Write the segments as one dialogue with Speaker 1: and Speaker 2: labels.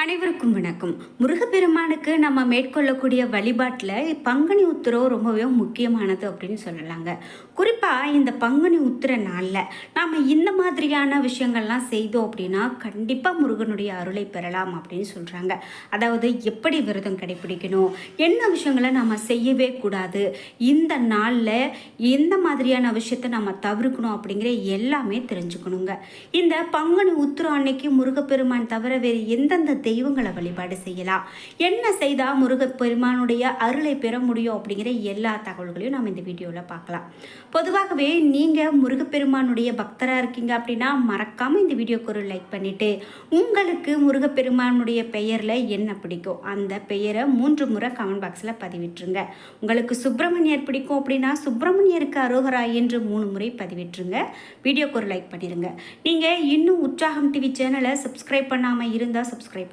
Speaker 1: அனைவருக்கும் வணக்கம். முருகப்பெருமானுக்கு நம்ம மேற்கொள்ளக்கூடிய வழிபாட்டில் பங்குனி உத்திரம் ரொம்பவே முக்கியமானது அப்படின்னு சொல்லலாங்க. குறிப்பாக இந்த பங்குனி உத்திர நாளில் நாம் இந்த மாதிரியான விஷயங்கள்லாம் செய்தோம் அப்படின்னா கண்டிப்பாக முருகனுடைய அருளை பெறலாம் அப்படின்னு சொல்கிறாங்க அதாவது எப்படி விரதம் கடைபிடிக்கணும்? என்ன விஷயங்களை நம்ம செய்யவே கூடாது? இந்த நாளில் எந்த மாதிரியான விஷயத்தை நம்ம தவிர்க்கணும் அப்படிங்கிற எல்லாமே தெரிஞ்சுக்கணுங்க. இந்த பங்குனி உத்திரம் அன்னைக்கு முருகப்பெருமான் தவிர வேறு எந்தெந்த தெய்வங்களை வழிபாடு செய்யலாம். என்ன செய்தால் முருகப்பெருமானுடைய அருளை பெற முடியும் அப்படிங்கிற எல்லா தகவல்களையும் நம்ம இந்த வீடியோவில் பார்க்கலாம். பொதுவாகவே நீங்கள் முருகப்பெருமானுடைய பக்தராக இருக்கீங்க அப்படின்னா மறக்காமல் இந்த வீடியோக்கு ஒரு லைக் பண்ணிவிட்டு உங்களுக்கு முருகப்பெருமானுடைய பெயரில் என்ன பிடிக்கும் அந்த பெயரை மூன்று முறை கமெண்ட் பாக்ஸில் பதிவிட்டுருங்க. உங்களுக்கு சுப்பிரமணியர் பிடிக்கும் அப்படின்னா சுப்பிரமணியருக்கு அரோகரா என்று மூணு முறை பதிவிட்டுருங்க. வீடியோக்கு ஒரு லைக் பண்ணிடுங்க நீங்கள் இன்னும் உற்சாகம் டிவி சேனலை சப்ஸ்கிரைப் பண்ணாமல் இருந்தால் சப்ஸ்கிரைப்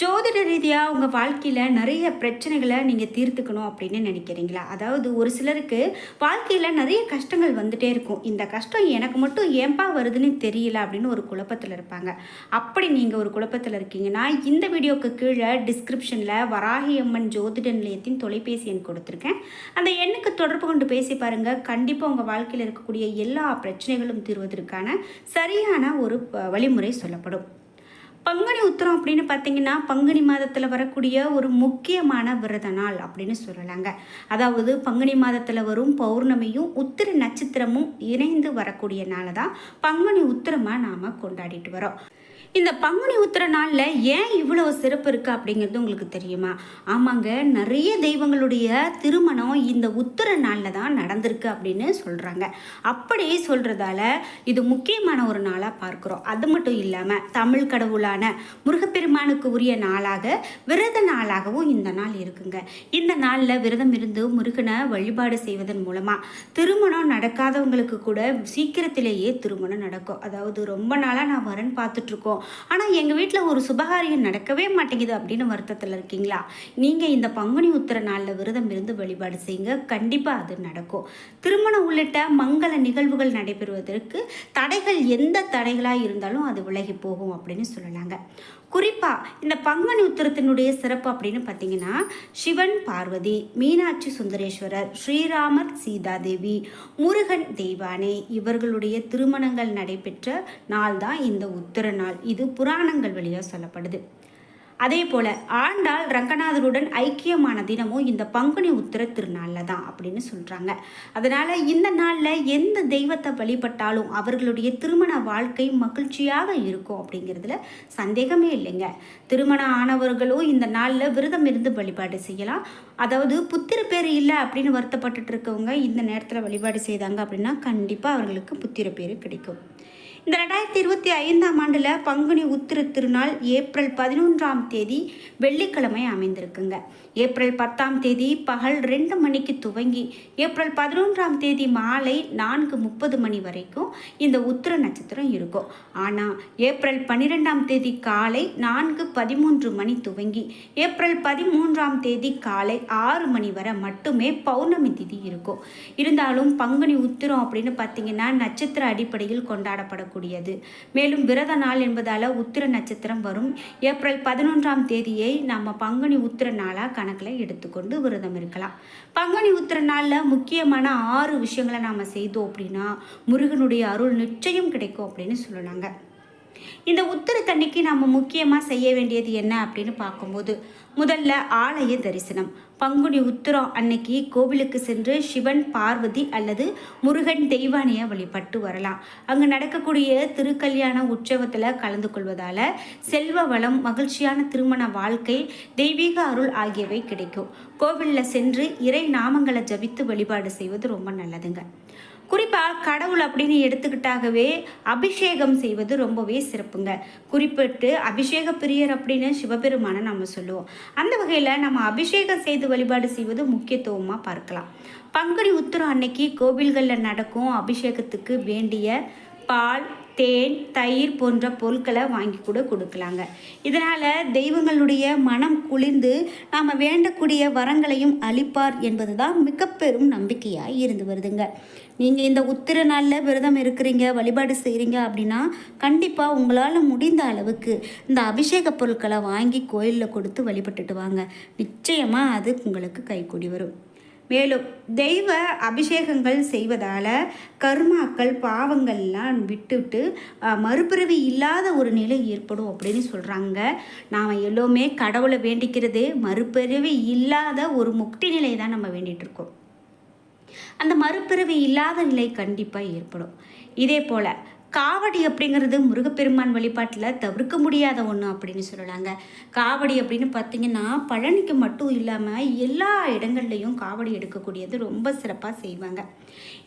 Speaker 1: ஜோதிட ரீதியாக உங்கள் வாழ்க்கையில் நிறைய பிரச்சனைகளை நீங்கள் தீர்த்துக்கணும் அப்படின்னு நினைக்கிறீங்களா? அதாவது ஒரு சிலருக்கு வாழ்க்கையில் நிறைய கஷ்டங்கள் வந்துட்டே இருக்கும். இந்த கஷ்டம் எனக்கு மட்டும் ஏன்பா வருதுன்னு தெரியல அப்படின்னு ஒரு குழப்பத்தில் இருப்பாங்க. அப்படி நீங்கள் ஒரு குழப்பத்தில் இருக்கீங்கன்னா இந்த வீடியோக்கு கீழே டிஸ்கிரிப்ஷனில் வராகி அம்மன் ஜோதிட நிலையத்தின் தொலைபேசி எண் கொடுத்துருக்கேன். அந்த எண்ணுக்கு தொடர்பு கொண்டு பேசி பாருங்கள் கண்டிப்பாக உங்கள் வாழ்க்கையில் இருக்கக்கூடிய எல்லா பிரச்சனைகளும் தீர்வதற்கான சரியான ஒரு வழிமுறை சொல்லப்படும். பங்குனி உத்திரம் அப்படின்னு பார்த்தீங்கன்னா பங்குனி மாதத்தில் வரக்கூடிய ஒரு முக்கியமான விரத நாள் அப்படின்னு சொல்லலாங்க. அதாவது பங்குனி மாதத்தில் வரும் பௌர்ணமியும் உத்திர நட்சத்திரமும் இணைந்து வரக்கூடிய நாளை தான் பங்குனி உத்திரமாக நாம் கொண்டாடிட்டு வரோம் இந்த பங்குனி உத்திர நாளில் ஏன் இவ்வளோ சிறப்பு இருக்குது அப்படிங்கிறது உங்களுக்கு தெரியுமா? ஆமாங்க நிறைய தெய்வங்களுடைய திருமணம் இந்த உத்திர நாளில் தான் நடந்திருக்கு அப்படின்னு சொல்கிறாங்க அப்படியே சொல்கிறதால இது முக்கியமான ஒரு நாளாக பார்க்குறோம். அது மட்டும் இல்லாமல் தமிழ் கடவுளான முருகப்பெருமானுக்கு உரிய நாளாக விரத நாளாகவும் இந்த நாள் இருக்குங்க. இந்த நாளில் விரதம் இருந்து முருகனை வழிபாடு செய்வதன் மூலமாக திருமணம் நடக்காதவங்களுக்கு கூட சீக்கிரத்திலேயே திருமணம் நடக்கும். அதாவது ரொம்ப நாளாக நான் வரேன் பார்த்துட்ருக்கோம் ஆனால் எங்கள் வீட்டில் ஒரு சுபகாரியம் நடக்கவே மாட்டேங்குது அப்படின்னு வருத்தத்தில் இருக்கீங்களா? நீங்கள் இந்த பங்குனி உத்திர நாளில் விரதம் இருந்து வழிபாடு செய்யுங்க கண்டிப்பாக அது நடக்கும். திருமணம் உள்ளிட்ட மங்கள நிகழ்வுகள் நடைபெறுவதற்கு தடைகள் எந்த தடைகளாக இருந்தாலும் அது விலகி போகும் அப்படின்னு சொல்லலாங்க. குறிப்பாக இந்த பங்குனி உத்திரத்தினுடைய சிறப்பு அப்படின்னு பார்த்தீங்கன்னா சிவன் பார்வதி மீனாட்சி சுந்தரேஸ்வரர் ஸ்ரீராமர் சீதாதேவி முருகன் தெய்வானே இவர்களுடைய திருமணங்கள் நடைபெற்ற நாள் தான் இந்த உத்திர நாள். இது புராணங்கள் வழியாக சொல்லப்படுது. அதே போல் ஆண்டாள் ரங்கநாதருடன் ஐக்கியமான தினமும் இந்த பங்குனி உத்திர திருநாளில் தான் அப்படின்னு சொல்கிறாங்க அதனால் இந்த நாளில் எந்த தெய்வத்தை வழிபட்டாலும் அவர்களுடைய திருமண வாழ்க்கை மகிழ்ச்சியாக இருக்கும் அப்படிங்கிறதுல சந்தேகமே இல்லைங்க. திருமணம் ஆனவர்களும் இந்த நாளில் விரதம் இருந்து வழிபாடு செய்யலாம். அதாவது புத்திர பேர் இல்லை அப்படின்னு வருத்தப்பட்டுட்டு இருக்கவங்க இந்த நேரத்தில் வழிபாடு செய்தாங்க அப்படின்னா கண்டிப்பாக அவர்களுக்கு புத்திர பேர் கிடைக்கும். இந்த ரெண்டாயிரத்தி இருபத்தி ஐந்தாம் ஆண்டில் பங்குனி உத்திர திருநாள் ஏப்ரல் பதினொன்றாம் தேதி வெள்ளிக்கிழமை அமைந்திருக்குங்க. ஏப்ரல் பத்தாம் தேதி பகல் ரெண்டு மணிக்கு துவங்கி ஏப்ரல் பதினொன்றாம் தேதி மாலை நான்கு முப்பது மணி வரைக்கும் இந்த உத்திர நட்சத்திரம் இருக்கும். ஆனால் ஏப்ரல் பன்னிரெண்டாம் தேதி காலை நான்கு பதிமூன்று மணி துவங்கி ஏப்ரல் பதிமூன்றாம் தேதி காலை ஆறு மணி வரை மட்டுமே பௌர்ணமி திதி இருக்கும். இருந்தாலும் பங்குனி உத்திரம் அப்படின்னு பார்த்தீங்கன்னா நட்சத்திர அடிப்படையில் கொண்டாடப்படும் வரக்கூடியது மேலும் விரத நாள் என்பதால் உத்திர நட்சத்திரம் வரும். ஏப்ரல் பதினொன்றாம் தேதியை நம்ம பங்குனி உத்திர நாளாக கணக்கில் எடுத்துக்கொண்டு விரதம் இருக்கலாம். பங்குனி உத்திர நாளில் முக்கியமான ஆறு விஷயங்களை நாம் செய்தோம் அப்படின்னா முருகனுடைய அருள் நிச்சயம் கிடைக்கும் அப்படின்னு சொல்லலாங்க. இந்த உத்திரத்தன்னைக்கு நம்ம முக்கியமாக செய்ய வேண்டியது என்ன அப்படின்னு பார்க்கும்போது முதல்ல ஆலய தரிசனம். பங்குனி உத்திரம் அன்னைக்கு கோவிலுக்கு சென்று சிவன் பார்வதி அல்லது முருகன் தெய்வானையை வழிபட்டு வரலாம். அங்கே நடக்கக்கூடிய திருக்கல்யாண உற்சவத்தில் கலந்து கொள்வதால் செல்வ வளம் மகிழ்ச்சியான திருமண வாழ்க்கை தெய்வீக அருள் ஆகியவை கிடைக்கும். கோவிலில் சென்று இறை நாமங்களை ஜபித்து வழிபாடு செய்வது ரொம்ப நல்லதுங்க. குறிப்பாக கடவுள் அப்படின்னு எடுத்துக்கிட்டாகவே அபிஷேகம் செய்வது ரொம்பவே சிறப்புங்க. குறிப்பிட்டு அபிஷேக பிரியர் அப்படின்னு சிவபெருமானை நம்ம சொல்லுவோம். அந்த வகையில் நம்ம அபிஷேகம் செய்து வழிபாடு செய்வது முக்கியத்துவமாக பார்க்கலாம். பங்குனி உத்திரம் அன்னைக்கு கோவில்களில் நடக்கும் அபிஷேகத்துக்கு வேண்டிய பால் தேன் தயிர் போன்ற பொருட்களை வாங்கி கூட கொடுக்கலாங்க. இதனால் தெய்வங்களுடைய மனம் குளிர்ந்து நாம் வேண்டக்கூடிய வரங்களையும் அளிப்பார் என்பது தான் மிக பெரும் நம்பிக்கையாக இருந்து வருதுங்க. நீங்கள் இந்த உத்திர நாளில் விரதம் இருக்கிறீங்க வழிபாடு செய்கிறீங்க அப்படின்னா கண்டிப்பாக உங்களால் முடிந்த அளவுக்கு இந்த அபிஷேக பொருட்களை வாங்கி கோயிலில் கொடுத்து வழிபட்டுட்டு வாங்க. நிச்சயமாக அது உங்களுக்கு கைக்கூடி வரும். மேலும் தெய்வ அபிஷேகங்கள் செய்வதால் கர்மாக்கள் பாவங்கள்லாம் விட்டுவிட்டு மறுபிறவி இல்லாத ஒரு நிலை ஏற்படும் அப்படின்னு சொல்கிறாங்க நாம் எல்லோருமே கடவுளை வேண்டிக்கிறது மறுபிறவி இல்லாத ஒரு முக்தி நிலை தான் நம்ம வேண்டிகிட்டு இருக்கோம். அந்த மறுபிறவி இல்லாத நிலை கண்டிப்பாக ஏற்படும். இதே போல் காவடி அப்படிங்கிறது முருகப்பெருமான் வழிபாட்டில் தவிர்க்க முடியாத ஒன்று அப்படின்னு சொல்லலாங்க. காவடி அப்படின்னு பார்த்தீங்கன்னா பழனிக்கு மட்டும் இல்லாமல் எல்லா இடங்கள்லையும் காவடி எடுக்கக்கூடியது ரொம்ப சிறப்பாக செய்வாங்க.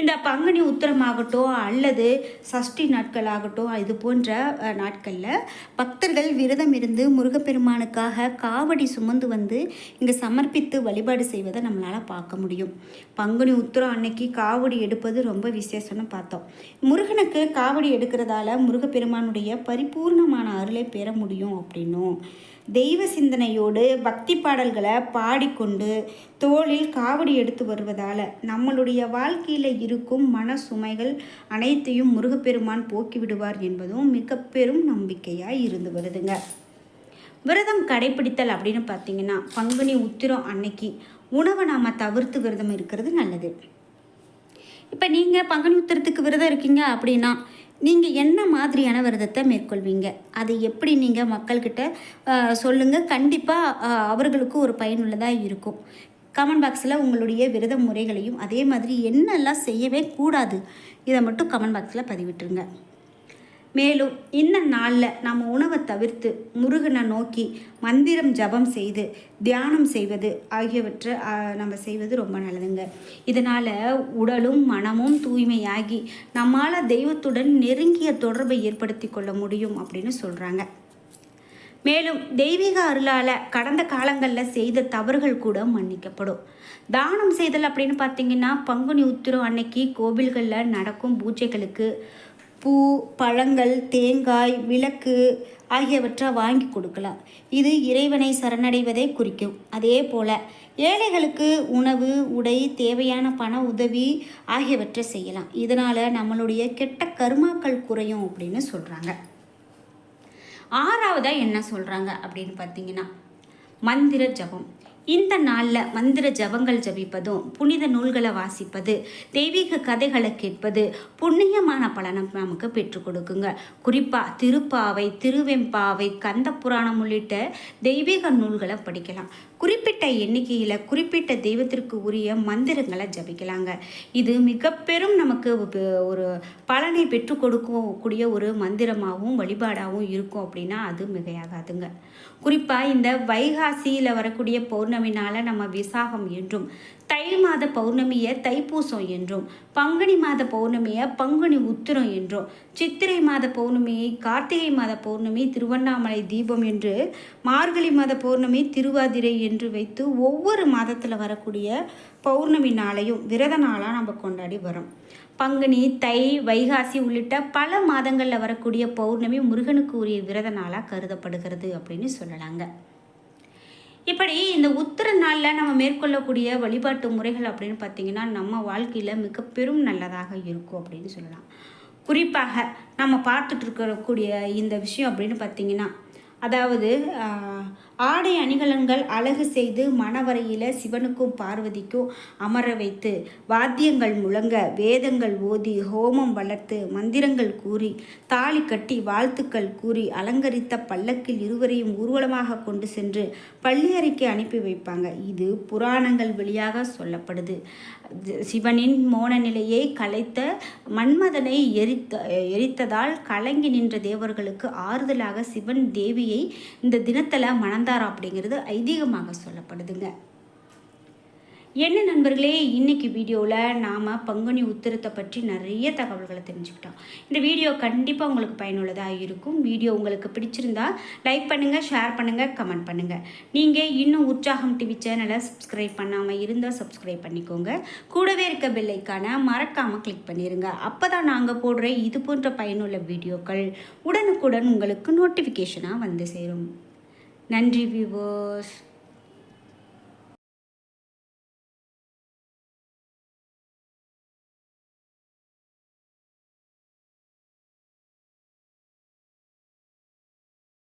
Speaker 1: இந்த பங்குனி உத்தரமாகட்டும் அல்லது சஷ்டி நாட்கள் ஆகட்டும் இது போன்ற நாட்களில் பக்தர்கள் விரதம் இருந்து முருகப்பெருமானுக்காக காவடி சுமந்து வந்து இங்கே சமர்ப்பித்து வழிபாடு செய்வதை நம்மளால் பார்க்க முடியும். பங்குனி உத்திரம் அன்னைக்கு காவடி எடுப்பது ரொம்ப விசேஷம்னு பார்த்தோம். முருகனுக்கு காவடி எடுக்கிறதால முருகப்பெருமானுடைய பரிபூர்ணமான அருளை பெற முடியும் அப்படின்னும். தெய்வ சிந்தனையோடு பக்தி பாடல்களை பாடிக்கொண்டு தோளில் காவடி எடுத்து வருவதால் நம்மளுடைய வாழ்க்கையில் இருக்கும் மன சுமைகள் அனைத்தையும் முருகப்பெருமான் போக்கிவிடுவார் என்பதும் மிக பெரும் நம்பிக்கையாக இருந்து வருதுங்க. விரதம் கடைபிடித்தல் அப்படின்னு பார்த்தீங்கன்னா பங்குனி உத்திரம் அன்னைக்கு உணவை நாம் தவிர்த்து விரதம் இருக்கிறது நல்லது. இப்போ நீங்கள் பங்குனி உத்திரத்துக்கு விரதம் இருக்கீங்க அப்படின்னா நீங்கள் என்ன மாதிரியான விரதத்தை மேற்கொள்வீங்க? அது எப்படி நீங்கள் மக்கள்கிட்ட சொல்லுங்கள் கண்டிப்பாக அவர்களுக்கும் ஒரு பயனுள்ளதாக இருக்கும். கமெண்ட் பாக்ஸில் உங்களுடைய விரத முறைகளையும் அதே மாதிரி என்னெல்லாம் செய்யவே கூடாது இதை மட்டும் கமெண்ட் பாக்ஸில் பதிவிட்டுருங்க. மேலும் இந்த நாளில் நம்ம உணவை தவிர்த்து முருகனை நோக்கி மந்திரம் ஜபம் செய்து தியானம் செய்வது ஆகியவற்றை நம்ம செய்வது ரொம்ப நல்லதுங்க. இதனால் உடலும் மனமும் தூய்மையாகி நம்மால் தெய்வத்துடன் நெருங்கிய தொடர்பை ஏற்படுத்தி கொள்ள முடியும் அப்படின்னு சொல்கிறாங்க மேலும் தெய்வீக அருளால் கடந்த காலங்களில் செய்த தவறுகள் கூட மன்னிக்கப்படும். தானம் செய்தல் அப்படின்னு பார்த்தீங்கன்னா பங்குனி உத்திரம் அன்னைக்கு கோவில்களில் நடக்கும் பூஜைகளுக்கு பூ பழங்கள் தேங்காய் விளக்கு ஆகியவற்றை வாங்கி கொடுக்கலாம். இது இறைவனை சரணடைவதை குறிக்கும். அதே போல் ஏழைகளுக்கு உணவு உடை தேவையான பண உதவி ஆகியவற்றை செய்யலாம். இதனால் நம்மளுடைய கெட்ட கருமாக்கள் குறையும் அப்படின்னு சொல்கிறாங்க ஆறாவதாக என்ன சொல்கிறாங்க அப்படின்னு பார்த்தீங்கன்னா மந்திர ஜபம். இந்த நாளில் மந்திர ஜபங்கள் ஜபிப்பதும் புனித நூல்களை வாசிப்பது தெய்வீக கதைகளை கேட்பது புண்ணியமான பலனை நமக்கு பெற்றுக் கொடுக்குங்க. குறிப்பாக திருப்பாவை திருவெம்பாவை கந்த புராணம் உள்ளிட்ட தெய்வீக நூல்களை படிக்கலாம். குறிப்பிட்ட எண்ணிக்கையில் குறிப்பிட்ட தெய்வத்திற்கு உரிய மந்திரங்களை ஜபிக்கலாங்க. இது மிக பெரும் நமக்கு ஒரு பலனை பெற்றுக் கொடுக்கக்கூடிய ஒரு மந்திரமாகவும் வழிபாடாகவும் இருக்கும் அப்படின்னா அது மிகையாகாதுங்க. குறிப்பாக இந்த வைகாசியில் வரக்கூடிய பௌர்ணமினால நம்ம விசாகம் என்றும் தை மாத பௌர்ணமியை தைப்பூசம் என்றும் பங்குனி மாத பௌர்ணமியை பங்குனி உத்திரம் என்றும் சித்திரை மாத பௌர்ணமியை கார்த்திகை மாத பௌர்ணமி திருவண்ணாமலை தீபம் என்று மார்கழி மாத பௌர்ணமி திருவாதிரை என்று வைத்து ஒவ்வொரு மாதத்தில் வரக்கூடிய பௌர்ணமி நாளையும் விரத நாளாக நம்ம கொண்டாடி வரோம் பங்குனி தை வைகாசி உள்ளிட்ட பல மாதங்களில் வரக்கூடிய பௌர்ணமி முருகனுக்கு உரிய விரத நாளாக கருதப்படுகிறது அப்படின்னு சொல்லலாங்க. இப்படி இந்த உத்திர நாளில் நம்ம மேற்கொள்ளக்கூடிய வழிபாட்டு முறைகள் அப்படின்னு பார்த்தீங்கன்னா நம்ம வாழ்க்கையில் மிக பெரும் நல்லதாக இருக்கும் அப்படின்னு சொல்லலாம். குறிப்பாக நம்ம பார்த்துட்டு இருக்கக்கூடிய இந்த விஷயம் அப்படின்னு பார்த்தீங்கன்னா அதாவது ஆடை அணிகலன்கள் அழகு செய்து மணவரையில் சிவனுக்கும் பார்வதிக்கும் அமர வைத்து வாத்தியங்கள் முழங்க வேதங்கள் ஓதி ஹோமம் வளர்த்து மந்திரங்கள் கூறி தாலி கட்டி வாழ்த்துக்கள் கூறி அலங்கரித்த பல்லக்கில் இருவரையும் ஊர்வலமாக கொண்டு சென்று பள்ளியறைக்கு அனுப்பி வைப்பாங்க. இது புராணங்கள் வழியாக சொல்லப்படுது. சிவனின் மோன நிலையை கலைத்த மன்மதனை எரித்த எரித்ததால் கலங்கி நின்ற தேவர்களுக்கு ஆறுதலாக சிவன் தேவியை இந்த தினத்தில் மணந்தார் அப்படிங்கிறது ஐதீகமாக சொல்லப்படுதுங்க. என்ன நண்பர்களே இன்னைக்கு வீடியோவில் நாம் பங்குனி உத்திரத்தை பற்றி நிறைய தகவல்களை தெரிஞ்சுக்கிட்டோம். இந்த வீடியோ கண்டிப்பாக உங்களுக்கு பயனுள்ளதாக இருக்கும். வீடியோ உங்களுக்கு பிடிச்சிருந்தா லைக் பண்ணுங்கள் ஷேர் பண்ணுங்கள் கமெண்ட் பண்ணுங்கள் நீங்கள் இன்னும் உற்சாகம் டிவி சேனலை சப்ஸ்கிரைப் பண்ணாமல் இருந்தால் சப்ஸ்கிரைப் பண்ணிக்கோங்க. கூடவே இருக்க பெல்லைக்கான மறக்காமல் கிளிக் பண்ணிடுங்க அப்போ தான் நாங்கள் போடுற இது போன்ற பயனுள்ள வீடியோக்கள் உடனுக்குடன் உங்களுக்கு நோட்டிஃபிகேஷனாக வந்து சேரும். நன்றி வியூவர்ஸ்